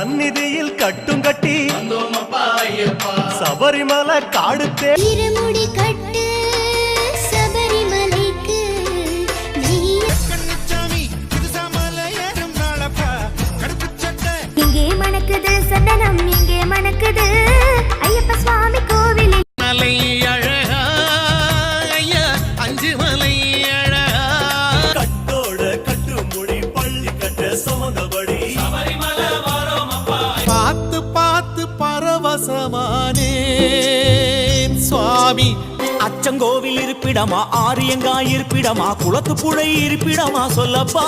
சந்நிதியில் கட்டும் கட்டி சபரிமலை காடு தே இருமுடி கட்டு சபரிமலைக்கு இங்கே மணக்குது சந்தனம் இங்கே மணக்குது ஐயப்ப சுவாமி கோவிலில் மலை அழகா ஐயா அஞ்சு மலை அழகா. கட்டோட கட்டு முடி பள்ளி கட்ட சுமந்தபடி நானே சுவாமி அச்சங்கோவில் இருப்பிடமா ஆரியங்காய் இருப்பிடமா குளத்து புழை இருப்பிடமா சொல்லப்பா.